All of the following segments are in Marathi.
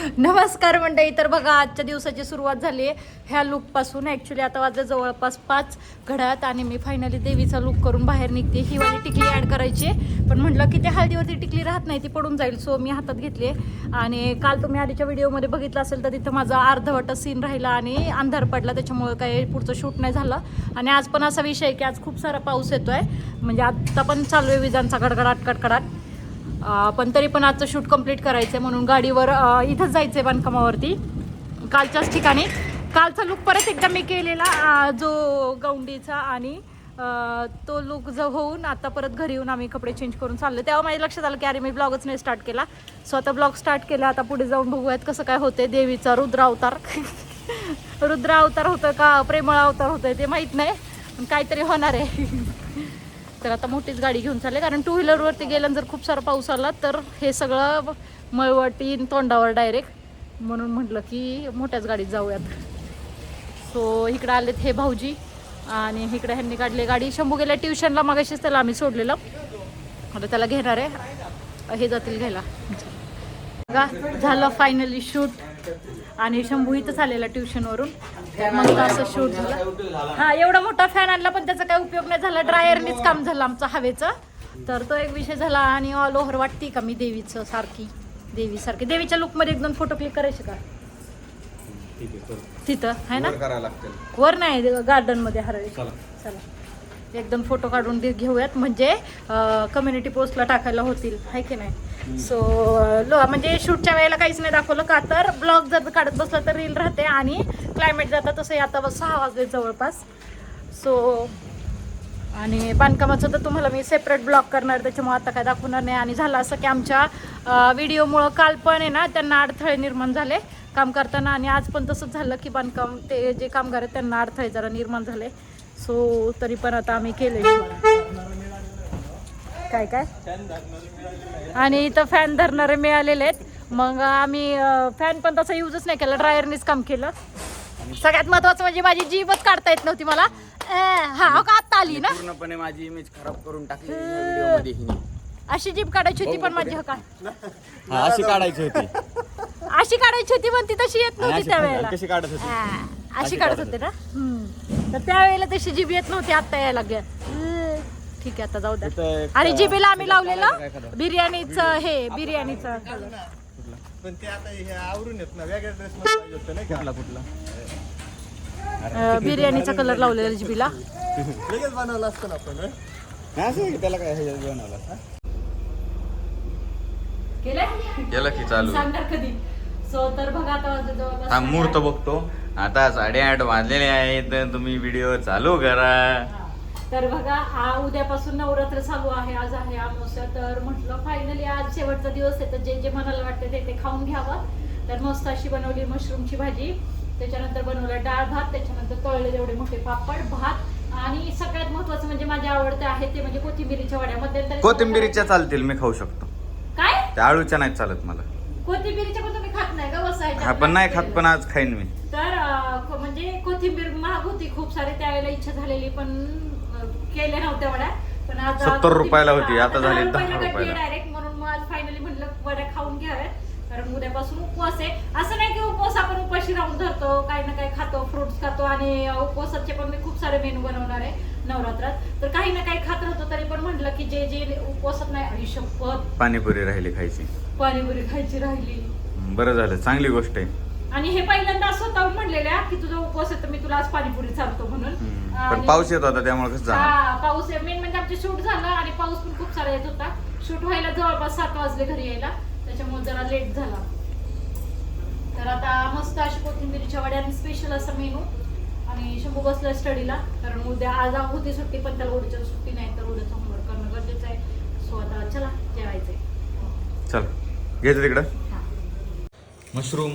नमस्कार मंडळी तर बघा आजच्या दिवसाची सुरुवात झाली आहे. ह्या लुकपासून ॲक्च्युली आता वाजले जवळपास पाच घड्यात आणि मी फायनली देवीचा लुक करून बाहेर निघते. ही वाली टिकली ॲड करायची आहे. पण म्हटलं की ते हळदीवरती टिकली राहत नाही ती पडून जाईल. सो मी हातात घेतली आणि काल तुम्ही आधीच्या व्हिडिओमध्ये बघितलं असेल तर तिथं माझा अर्धवट सीन राहिला आणि अंधार पडला. त्याच्यामुळे काही पुढचं शूट नाही झालं. आणि आज पण असा विषय आहे की आज खूप सारा पाऊस येतो आहे म्हणजे आत्ता पण चालू आहे विजांचा गडगडाट कडकडाट. पण तरी पण आजचं शूट कंप्लीट करायचं आहे म्हणून गाडीवर इथंच जायचं आहे बांधकामावरती. कालच्याच ठिकाणी. कालचा लुक परत एकदा मी केलेला जो गौंडीचा आणि तो लुक जो होऊन आता परत घरी येऊन आम्ही कपडे चेंज करून चाललो तेव्हा माझ्या लक्षात आलं की अरे मी ब्लॉगच नाही स्टार्ट केला. सो आता ब्लॉग स्टार्ट केला आता पुढे जाऊन बघूयात कसं काय होते देवीचा रुद्र अवतार. रुद्र अवतार होतं का? प्रेमळ अवतार होतंय ते माहीत नाही. पण काहीतरी होणार आहे. तर आता मोठीच गाडी घेऊन चालले. कारण टू व्हीलरवरती गेलं जर खूप सारा पाऊस आला तर हे सगळं मळवटी तोंडावर डायरेक्ट म्हणून म्हटलं की मोठ्याच गाडीत जाऊयात. सो इकडं आलेत हे भाऊजी आणि इकडे ह्यांनी काढले गाडी. शंभू गेल्या ट्युशनला मागाशीच त्याला आम्ही सोडलेलं. आता त्याला घेणार आहे. हे जातील घ्यायला. झालं फायनली शूट आणि शंभू इथंच आलेला ट्युशनवरून. मग असं शूट झालं. हा एवढा मोठा फॅन आणला पण त्याचा काही उपयोग नाही झाला. ड्रायरनेच काम झालं आमचं हवेचं. तर तो एक विषय झाला आणि ऑल ओव्हर वाटते का मी देवीचं सारखी देवीसारखी. देवीच्या लुकमध्ये एक दोन फोटो क्लिक करायचे का? तिथं आहे ना? वर नाही गार्डनमध्ये हरळे चला. चला एक दोन फोटो काढून दे- घेऊयात. म्हणजे कम्युनिटी पोस्टला टाकायला होतील. आहे की नाही? सो लो म्हणजे शूटच्या वेळेला काहीच नाही दाखवलं का? तर ब्लॉग जर काढत बसला तर रील राहते आणि क्लायमेट जातं तसंही आता बस सहा वाजले जवळपास. सो आणि बांधकामाचं तर तुम्हाला मी सेपरेट ब्लॉग करणार त्याच्यामुळे आता काय दाखवणार नाही. आणि झालं असं की आमच्या व्हिडिओमुळं काल पण आहे ना त्यांना अडथळे निर्माण झाले काम करताना. आणि आज पण तसंच झालं की बांधकाम ते जे कामगार आहेत त्यांना अडथळे जरा निर्माण झाले. सो तरी पण आता आम्ही केले काय काय? आणि इथं फॅन धरणारे मिळालेले आहेत. मग आम्ही फॅन पण तसा यूजच नाही केला ड्रायरनेच काम केलं. सगळ्यात महत्वाचं म्हणजे माझी जीवच काढता येत नव्हती मला. हा हो का आत्ता आली ना? पूर्णपणे माझी इमेज खराब करून टाकली व्हिडिओमध्ये हिने. अशी जीप काढायची होती पण माझी का अशी काढायची होती. अशी काढायची होती पण ती तशी येत नव्हती त्यावेळेला. कशी काढत होती? हा, अशी काढत होते ना? हम्म. तर त्यावेळेला तशी जीब येत नव्हती आता यायला लागल्या अं, ठीक आहे आता जाऊ द्या. तिथं एक- आणि जिबीला आम्ही लावलेलं बिर्याणीचं हे बिर्याणीचं. पण ते आता हे आवरून येत ना वेगळ्या ड्रेस मध्ये पाहिजे होतं नाही का? कुठला कुठला? अं, बिर्याणीचा कलर लावलेला जिबीला लगेच बनवलं असतं ना आपण हं? असं आहे की त्याला काय ह्याच्यात बनवला हा? गेलं की चालू. सांगणार कधी? सो तर बघा आता वाजले जवळपास हा मुहूर्त बघतो. आता साडेआठ वाजलेले आहेत तुम्ही व्हिडिओ चालू करा. तर बघा हा उद्यापासून नवरात्र चालू आहे आज आहे अमावस्या. तर म्हटलं फायनली आज शेवटचा दिवस आहे तर जे जे मनाला वाटते ते ते खाऊन घ्यावं. तर मस्त अशी बनवली मशरूमची भाजी. त्याच्यानंतर बनवलं डाळ भात त्याच्यानंतर तळले एवढे मोठे पापड भात. आणि सगळ्यात महत्वाचं म्हणजे माझे आवडते आहे ते म्हणजे कोथिंबिरीच्या वड्या मध्यंतरी कोथिंबीरीच्या चालतील मी खाऊ शकतो. काय? त्या आळूच्या नाही चालत मला. कोथिंबिरीच्या पण तुम्ही खात नाही का? बसायच्या हा पण नाही. खात पण आज खाईन मी. तर म्हणजे कोथिंबीर महाग होती खूप सारी त्यावेळेला इच्छा झालेली पण केल्या नव्हत्या वड्या पण आज 70 रुपयाला होती, आता झाली 10 रुपयाला. रुपयाला. डायरेक्ट म्हणून मग आज फायनली म्हटलं वड्या खाऊन घ्याव्यात कारण उद्यापासून उपवास आहे. असं नाही की उपवास आपण उपाशी राहून धरतो काही ना काही खातो फ्रुट्स खातो आणि उपवासाचे पण मी खूप सारे मेनू बनवणार आहे नवरात्रात. तर काही ना काही खात राहतो तरी पण म्हटलं की जे जे उपवासात नाही आयुष्यपत पाणीपुरी राहिली खायची. पाणीपुरी खायची राहिली. बरं झालं चांगली गोष्ट आहे. आणि हे पहिल्यांदा स्वतःहून म्हणलेल्या की तुझा उपवास आहे तर मी तुला आज पाणीपुरी चालतो म्हणून. हम्म. पण आणि- पाऊस येत होता त्यामुळे कसं हा पाऊस मेन म्हणजे आमचे शूट झालं आणि पाऊस पण खूप सारा येत होता. शूट व्हायला जवळपास सात वाजले घरी यायला. त्याच्यामुळे जरा लेट झाला. तर आता मस्त अशी कोथिंबीरच्या वड्या आणि स्पेशल असा मेनू आणि शंभू बसला स्टडीला कारण उद्या आज होती सुट्टी पण त्याला उद्याच्या सुट्टी नाही तर उद्याचं होमवर्क करणं गरजेचं आहे. सो आता चला जेवायचंय. चल घ्यायचं तिकडं. हा. मशरूम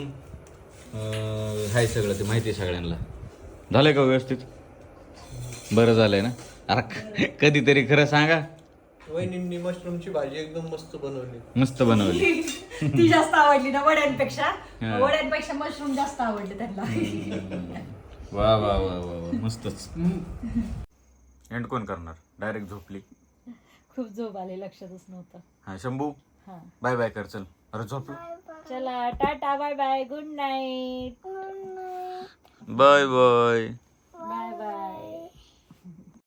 हाय सगळं ते माहिती आहे सगळ्यांना. झालंय का व्यवस्थित? बरं झालंय ना? अरे कधीतरी खरं सांगा. वहिनींनी मशरूमची भाजी एकदम मस्त बनवली. मस्त बनवली. ती जास्त आवडली ना वड्यांपेक्षा? हा. वड्यांपेक्षा मशरूम जास्त आवडले त्यांना. वा वा वा वा वा मस्तच. एंड कोण करणार? डायरेक्ट झोपली. खूप झोप आले लक्षातच नव्हतं. हा शंभू? हा. बाय बाय कर चल. अरे झोपलो चला tata bye bye good night. Bye bye bye bye